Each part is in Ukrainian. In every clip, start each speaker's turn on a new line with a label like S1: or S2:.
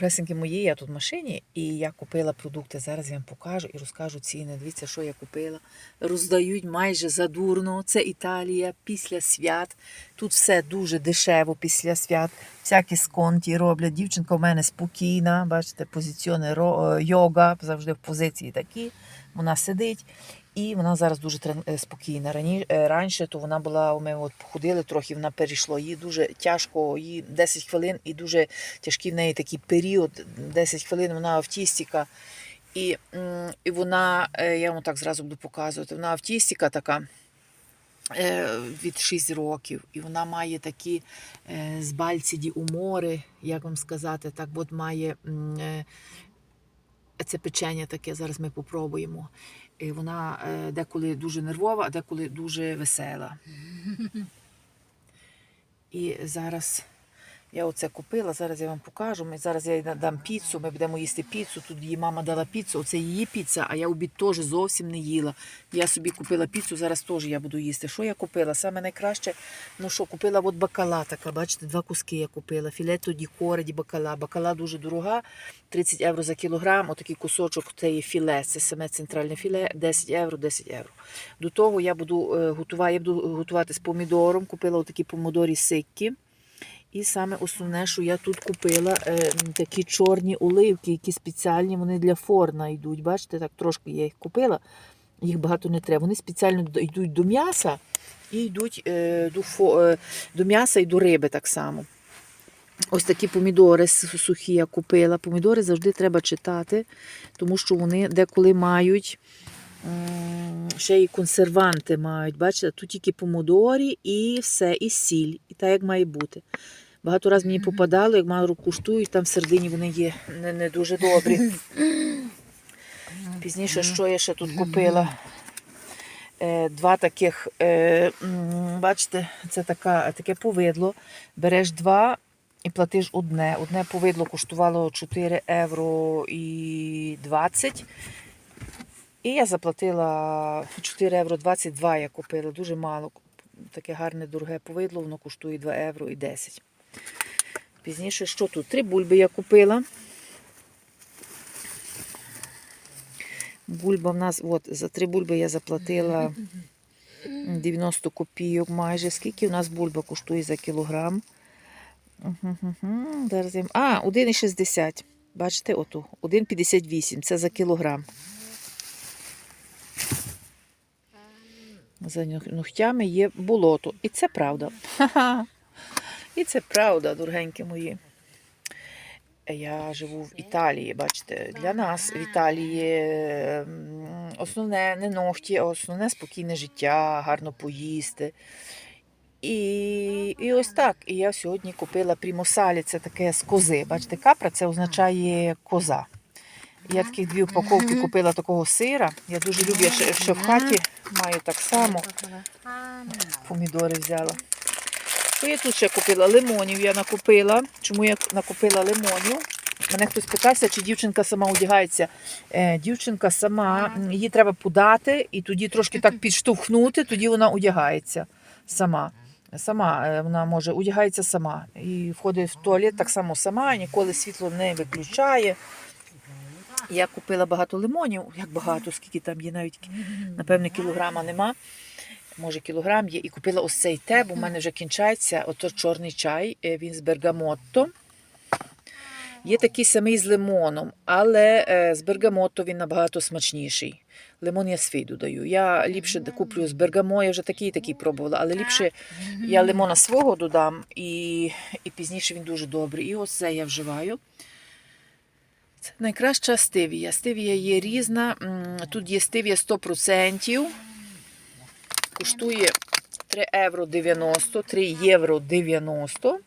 S1: Ресеньки мої, я тут в машині, і я купила продукти. Зараз я вам покажу і розкажу ціни. Дивіться, що я купила. Роздають майже задурно. Це Італія після свят. Тут все дуже дешево після свят. Всякі сконті роблять. Дівчинка у мене спокійна. Бачите, позиціони е, йога, завжди в позиції такі. Вона сидить. І вона зараз дуже е, спокійна. Рані, е, раніше то вона була, ми от походили трохи, вона перейшло. Їй дуже тяжко, їй 10 хвилин і дуже тяжкий в неї такий період. 10 хвилин вона автістика. І, і вона, е, я вам так зразу буду показувати, вона автістика така від 6 років. І вона має такі е, з бальціді умори, як вам сказати, так от має це печення таке, зараз ми попробуємо. І вона е, деколи дуже нервова, а деколи дуже весела. І зараз я оце купила, зараз я вам покажу. Ми, зараз я дам піцу, ми будемо їсти піцу. Тут її мама дала піцу, оце її піца, а я обід теж зовсім не їла. Я собі купила піцу, зараз теж я буду їсти. Що я купила? Саме найкраще, ну що, купила от бакала така, бачите, два куски я купила. Філето ді кораді бакала. Бакала дуже дорога, 30 євро за кілограм. Отакий кусочок це є філе, це саме центральне філе, 10 євро, 10 євро. До того я буду е, готувати, я буду готувати з помідором. Купила отакі помідорі сиккі. І саме основне, що я тут купила е, такі чорні оливки, які спеціальні, вони для форна йдуть. Бачите, так трошки я їх купила, їх багато не треба. Вони спеціально йдуть до м'яса і йдуть е, до, фо, е, до м'яса і до риби так само. Ось такі помідори сухі я купила. Помідори завжди треба читати, тому що вони деколи мають ще й консерванти мають. Бачите, тут тільки помідорі і все, і сіль, і так як має бути. Багато разів мені попадало, як мало куштують, там всередині вони є не, не дуже добрі. Пізніше, що я ще тут купила? Е, Два таких, е, бачите, це така, таке повидло. Береш два і платиш одне. Одне повидло коштувало 4 євро і 20. І я заплатила 4 євро 22 я купила, дуже мало. Таке гарне дороге повидло, воно коштує 2 євро і 10. Пізніше, що тут? Три бульби я купила. Бульба в нас, от, за три бульби я заплатила 90 копійок майже. Скільки у нас бульба коштує за кілограм? А, 1,60. Бачите, оту, 1,58. Це за кілограм. За ногтями є болото. І це правда. Ха-ха. І це правда, дорогенькі мої. Я живу в Італії, бачите, для нас в Італії основне не ногті, а основне спокійне життя, гарно поїсти. І, і ось так. І я сьогодні купила прімосалі, це таке з кози. Бачите, капра це означає коза. Я таких дві упаковки купила такого сира. Я дуже люблю, ще в хаті маю так само. Помідори взяла. Що я тут ще купила? Лимонів я накупила. Чому я накупила лимонів? Мене хтось питався, чи дівчинка сама одягається. Е, дівчинка сама, її треба подати і тоді трошки так підштовхнути, тоді вона одягається сама. Сама е, вона може одягається сама. І входить в туалет так само сама, ніколи світло не виключає. Я купила багато лимонів, як багато, скільки там є, навіть напевне кілограма нема. Може, кілограм є. І купила ось цей те, бо в мене вже кінчається. Ото чорний чай, е, він з бергамотто. Є такий самий з лимоном, але е, з бергамотто він набагато смачніший. Лимон я свій додаю. Я ліпше куплю з бергамо, я вже такий такий пробувала, але ліпше я лимона свого додам і, і пізніше він дуже добрий. І ось це я вживаю. Найкраща стивія. Стивія є різна. Тут є стивія 100%. Коштує 3 євро 90, 3 євро 90.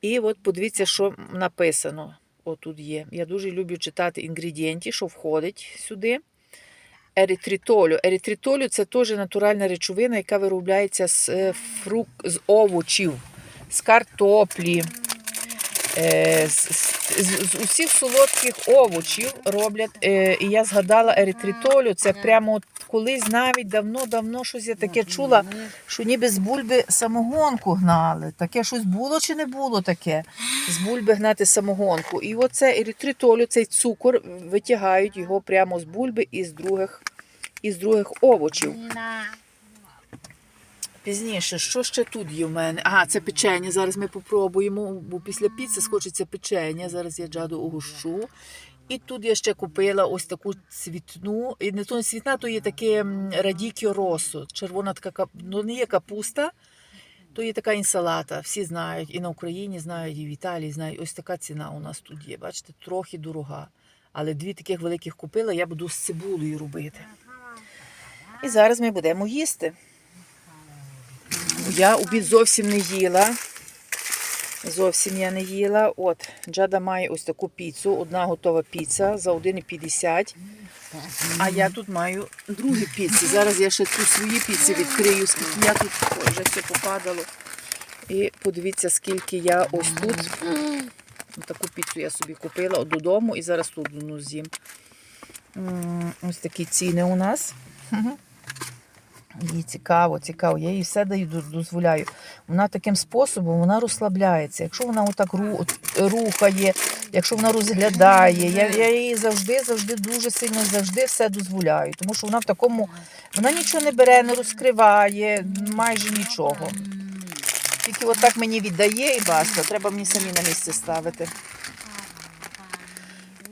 S1: І от подивіться, що написано. Отут є. Я дуже люблю читати інгредієнти, що входить сюди. Ерітритолю. Ерітритолю це теж натуральна речовина, яка виробляється з, е, фрук... з овочів, з картоплі. Е, з, з, з, з усіх солодких овочів роблять. Е, і я згадала еритритолю, це прямо от колись навіть давно-давно щось я таке чула, що ніби з бульби самогонку гнали. Таке щось було чи не було таке? З бульби гнати самогонку. І оце еритритолю, цей цукор, витягають його прямо з бульби і з других, і з других овочів. Пізніше, що ще тут є в мене? Ага, це печення. Зараз ми попробуємо, бо після піци схочеться печення. Зараз я джаду угощу. І тут я ще купила ось таку цвітну. І не то цвітна, то є таке радікіо росо. Червона така ну не є капуста, то є така інсалата. Всі знають, і на Україні знають, і в Італії знають. Ось така ціна у нас тут є. Бачите, трохи дорога. Але дві таких великих купила, я буду з цибулею робити. І зараз ми будемо їсти. Я обід зовсім не їла. Зовсім я не їла. От, Джада має ось таку піцу. Одна готова піца за 1,50. А я тут маю другі піци. Зараз я ще тут свої піци відкрию, скільки я тут вже все попадало. І подивіться, скільки я ось тут. Таку піцу я собі купила додому і зараз тут з'їм. Ось такі ціни у нас. Їй цікаво, цікаво. Я їй все дозволяю. Вона таким способом вона розслабляється. Якщо вона отак рухає, якщо вона розглядає, я, я їй завжди, завжди дуже сильно завжди все дозволяю. Тому що вона в такому, вона нічого не бере, не розкриває, майже нічого. Тільки отак мені віддає і баста. Треба мені самі на місце ставити.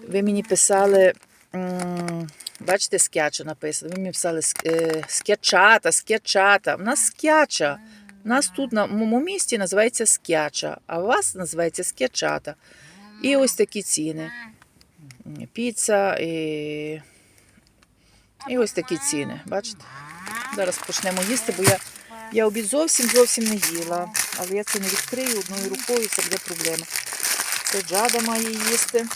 S1: Ви мені писали. Бачите, скяча написано. Ви мені писали ск- е, скячата, скячата. У нас скяча. У нас тут на моєму місті називається скяча, а у вас називається скячата. І ось такі ціни. Піца і, і ось такі ціни. Бачите? Зараз почнемо їсти, бо я, я обід зовсім зовсім не їла. Але я це не відкрию одною рукою, це буде проблема. Це джада має їсти.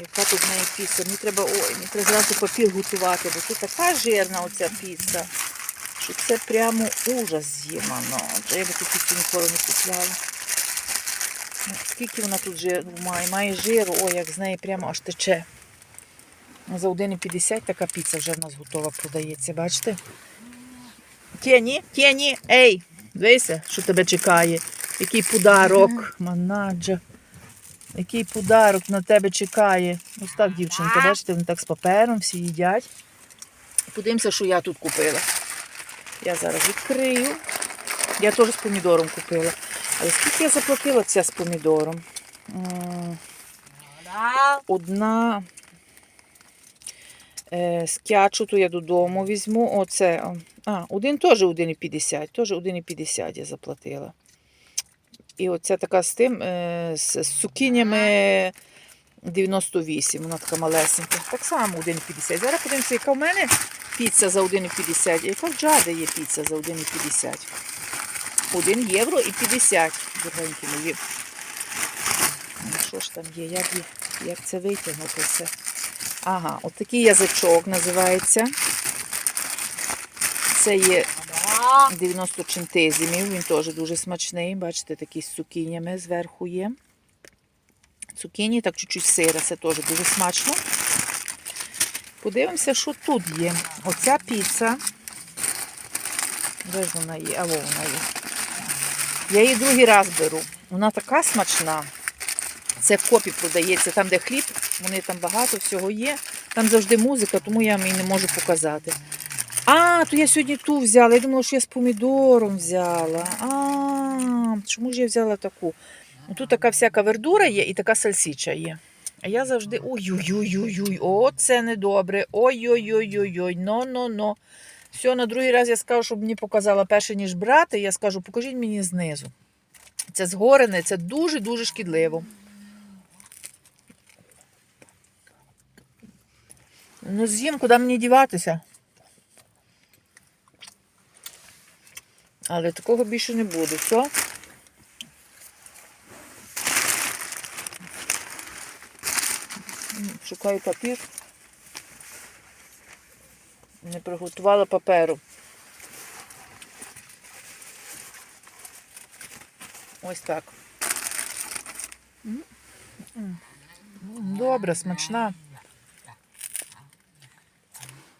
S1: Яка тут в неї піца? Мені треба, ой, мені треба зразу папір готувати, бо тут така жирна оця піца, що це прямо ужас з'їмано. Та Я би таку піцу ніколи не купляла. Ну, Скільки вона тут жиру має? Має жиру, ой, як з неї прямо аж тече. За 1,50 така піца вже в нас готова продається, бачите? Тєні, тєні, ей, дивися, що тебе чекає. Який подарок, манаджа. Який подарок на тебе чекає. Ось так, дівчинка, бачите, вони так з папером всі їдять. Подивимося, що я тут купила. Я зараз відкрию. Я теж з помідором купила. Але скільки я заплатила ця з помідором? Одна е, скячу, то я додому візьму. Оце. А, один теж 1,50. Теж 1,50 я заплатила. І оця така з тим, е, з, цукінями 98, вона така малесенька. Так само 1,50. Зараз подивимося, яка в мене піца за 1,50, і яка в Джади є піца за 1,50. 1 євро і 50, дорогенькі мої. Ну, Що ж там є? Як, є? як це витягнути все? Ага, от такий язичок називається. Це є 90 чентезімів, він теж дуже смачний. Бачите, такий з цукінями зверху є. Цукіні, так чуть-чуть сира, це теж дуже смачно. Подивимося, що тут є. Оця піца. Де ж вона є? А во вона є. Я її другий раз беру. Вона така смачна. Це в копі продається, там, де хліб, вони там багато всього є. Там завжди музика, тому я її не можу показати. А, то я сьогодні ту взяла. Я думала, що я з помідором взяла. А, чому ж я взяла таку? Ну, Тут така всяка вердура є і така сальсича є. А я завжди. Ой-ой-ой-ой, о, це недобре. Ой-ой-ой-ой-ой, но-но-но. Все, на другий раз я скажу, щоб мені показала перше, ніж брати, я скажу, покажіть мені знизу. Це згорене, це дуже-дуже шкідливо. Ну, з'їм, куди мені діватися? Але такого більше не буде. Все. Шукаю папір. Не приготувала паперу. Ось так. Добре, смачна.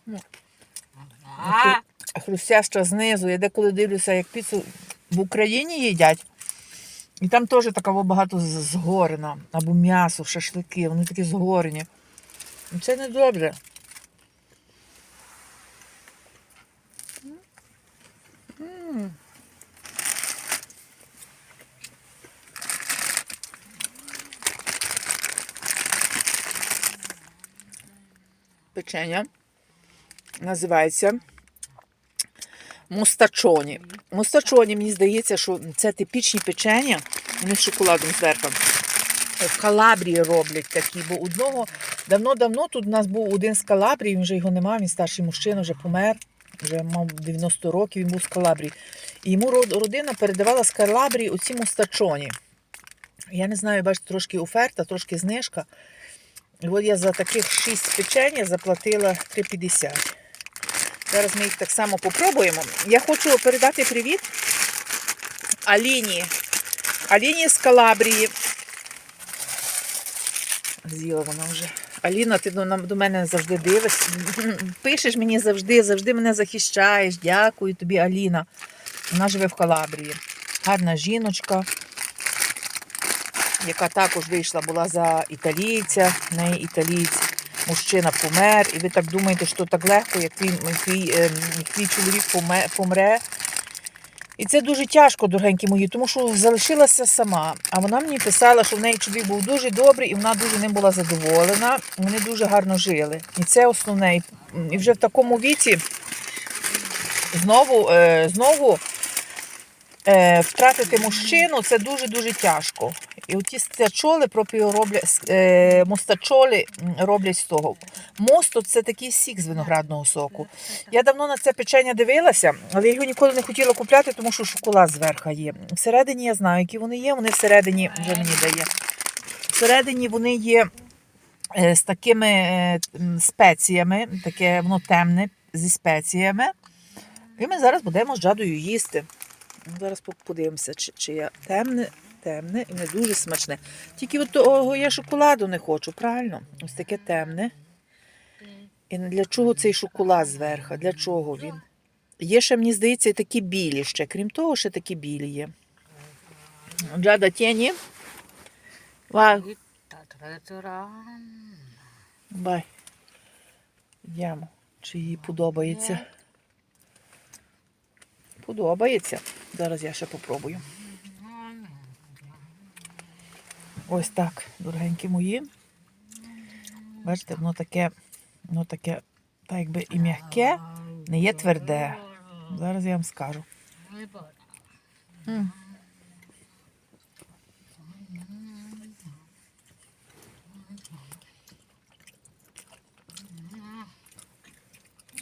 S1: Ну, хру- Хрустяща знизу. Я деколи дивлюся, як піцу в Україні їдять. І там теж такого багато згорена. Або м'ясо, шашлики, вони такі згорені. Ну, Це не добре. Печення називається мустачоні. Мустачоні, мені здається, що це типічні печення, вони з шоколадом зверху. В Калабрії роблять такі, бо одного давно-давно тут у нас був один з Калабрії, він вже його немає, він старший мужчина, вже помер, вже мав 90 років, він був з Калабрії. І йому родина передавала з Калабрії оці мустачоні. Я не знаю, бачите, трошки оферта, трошки знижка. І от я за таких 6 печення заплатила 3,50. Зараз ми їх так само попробуємо. Я хочу передати привіт Аліні. Аліні з Калабрії. З'їла вона вже. Аліна, ти до, мене завжди дивишся. Пишеш мені завжди, завжди мене захищаєш. Дякую тобі, Аліна. Вона живе в Калабрії. Гарна жіночка, яка також вийшла, була за італійця. Неї італієць. Мужчина помер, і ви так думаєте, що так легко, як твій, твій чоловік помре. І це дуже тяжко, дорогенькі мої, тому що залишилася сама. А вона мені писала, що в неї чоловік був дуже добрий, і вона дуже ним була задоволена. Вони дуже гарно жили. І це основне. І- І вже в такому віці знову, е, знову е, втратити мужчину це дуже-дуже тяжко. І оті пропіо роблять, е, мостачоли роблять з того. Мосто це такий сік з виноградного соку. Я давно на це печення дивилася, але я його ніколи не хотіла купляти, тому що шоколад зверху є. Всередині я знаю, які вони є. Вони всередині вже мені дає. Всередині вони є е, з такими спеціями, таке воно темне зі спеціями. І ми зараз будемо з жадою їсти. Зараз подивимося, чи, чи я темне, темне і не дуже смачне. Тільки от того я шоколаду не хочу, правильно? Ось таке темне. І для чого цей шоколад зверху? Для чого він? Є ще, мені здається, такі білі ще. Крім того, ще такі білі є. Джада тіні. Бай. Йдемо. Чи їй подобається? Подобається. Зараз я ще попробую. Ось так, дорогенькі мої. Бачите, воно таке, воно таке, так якби і м'яке, не є тверде. Зараз я вам скажу.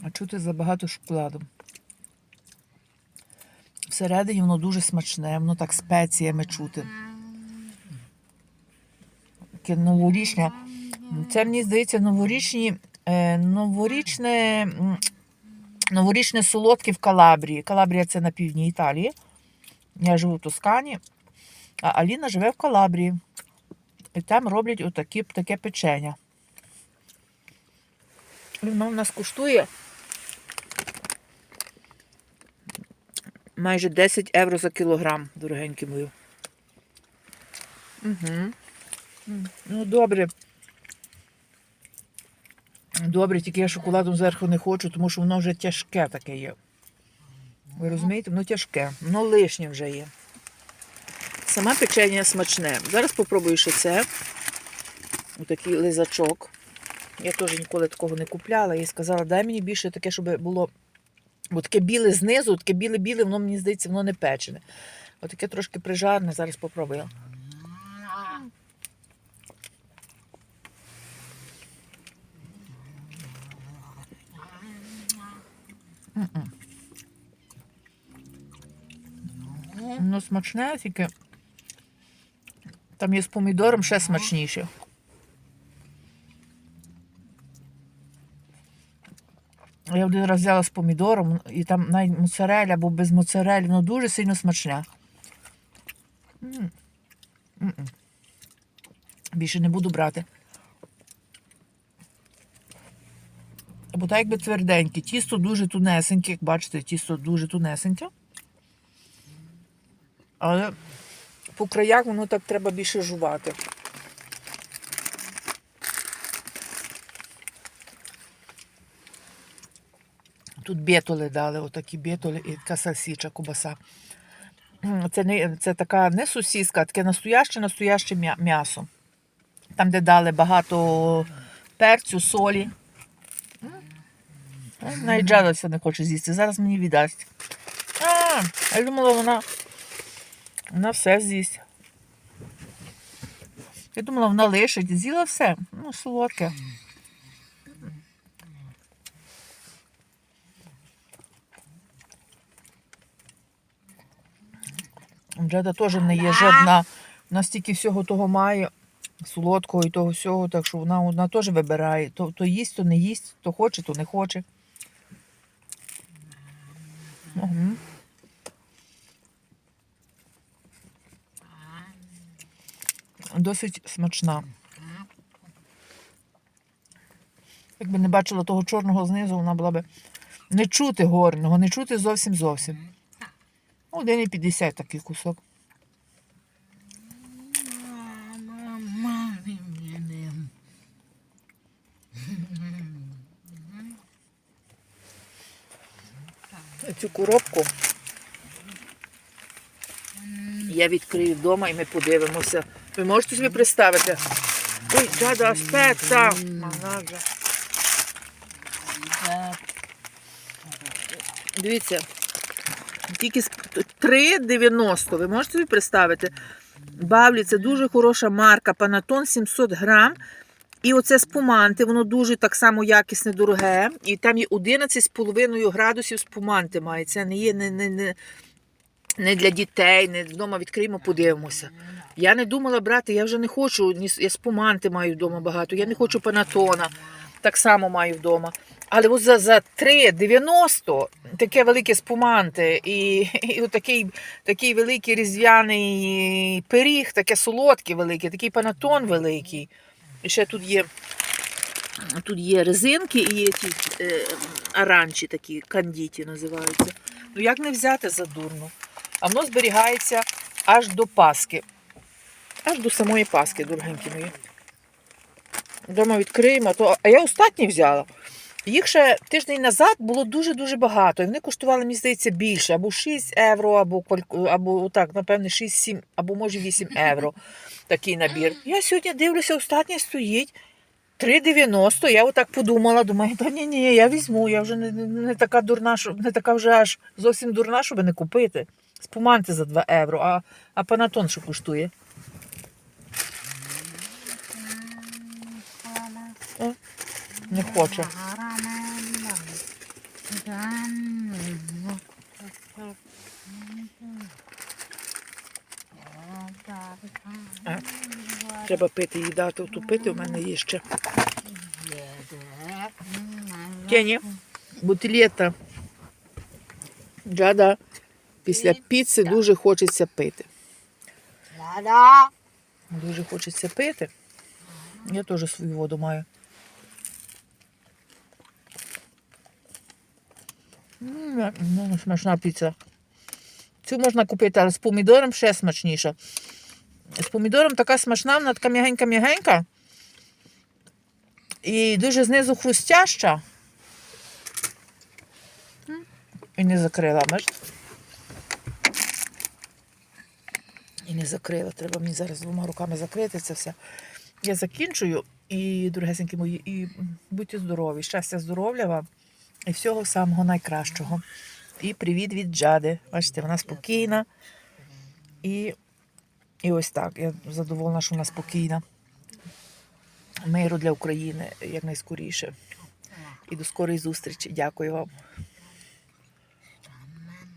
S1: А чути забагато шоколаду. Всередині воно дуже смачне, воно так спеціями чути. Таке новорічне. Це мені здається новорічні, е, новорічне, новорічне солодке в Калабрії. Калабрія це на півдні Італії. Я живу в Тоскані, а Аліна живе в Калабрії. І там роблять отакі, таке печення. І Воно в нас коштує майже 10 євро за кілограм, дорогенькі мої. Угу. Ну, добре. Добре, тільки я шоколадом зверху не хочу, тому що воно вже тяжке таке є. Ви розумієте? Воно тяжке, воно лишнє вже є. Саме печення смачне. Зараз попробую ще це. Отакий лизачок. Я теж ніколи такого не купляла. І сказала, дай мені більше таке, щоб було. Бо таке біле знизу, таке біле-біле, воно мені здається, воно не печене. Отаке трошки прижарне, зараз попробую. М-м. Воно смачне, тільки там є з помідором ще смачніше. Я один раз взяла з помідором і там навіть моцареля, або без моцарелі, ну дуже сильно смачне. Більше не буду брати. Бо так якби тверденьке. Тісто дуже тунесеньке, як бачите, тісто дуже тунесеньке. Але по краях воно так треба більше жувати. Тут бетоли дали, отакі бетоли і така сальсіча, кубаса. Це, не, це така не сусіска, таке настояще, настояще м'ясо. Там, де дали багато перцю, солі. Навіть Джада не хоче з'їсти. Зараз мені віддасть. А, я думала, вона, вона все з'їсть. Я думала, вона лишить, з'їла все. Ну, солодке. Джеда теж не є жодна. Настільки всього того має, солодкого і того всього, так що вона, вона теж вибирає. То, то їсть, то не їсть, то хоче, то не хоче. Угу. Досить смачна. Якби не бачила того чорного знизу, вона була би не чути горного, не чути зовсім зовсім. Ну, 1,50 такий кусок. Цю коробку я відкрию вдома і ми подивимося. Ви можете собі представити? Ой, дада! Манаджа. Дивіться, тільки з 3,90. Ви можете собі представити? Бавлі це дуже хороша марка. Панатон 700 грам. І оце спуманти, воно дуже так само якісне, дороге. І там є 11,5 градусів спуманти має. Це не є не, не, не, не для дітей, не вдома відкриємо, подивимося. Я не думала брати, я вже не хочу, я спуманти маю вдома багато, я не хочу панатона, так само маю вдома. Але за, за 3,90 таке велике спуманти і, і отакий такий великий різдвяний пиріг, таке солодке велике, такий панатон великий. І ще тут є, тут є резинки і є ті е, аранчі такі, кандіті називаються. Ну як не взяти за дурно? А воно зберігається аж до Паски. Аж до самої Паски, дорогенькі мої. Дома відкриємо, то. А я останні взяла. Їх ще тиждень назад було дуже-дуже багато. І вони коштували, мені здається, більше. Або 6 євро, або, або так, напевне, 6-7, або може 8 євро. Такий набір. Я сьогодні дивлюся, останній стоїть 3,90. Я отак подумала, думаю, та ні, ні, я візьму, я вже не, не така дурна, щоб не така вже аж зовсім дурна, щоб не купити. Спуманти за 2 євро, а, а панатон що коштує? Не хоче. Треба пити їй дати, ту пити у мене є ще. Кені, бутилета. Джада, після піци дуже хочеться пити. Дуже хочеться пити. Я теж свою воду маю. Смачна піца. Цю можна купити, але з помідором ще смачніша. З помідором така смачна, вона така м'ягенька-м'ягенька. І дуже знизу хрустяща. І не закрила, бачите? І не закрила. Треба мені зараз двома руками закрити це все. Я закінчую. І, дорогесенькі мої, і будьте здорові, щастя, здоров'я вам і всього самого найкращого. І привіт від Джади. Бачите, вона спокійна. І, і ось так. Я задоволена, що вона спокійна. Миру для України якнайскоріше. І до скорої зустрічі. Дякую вам.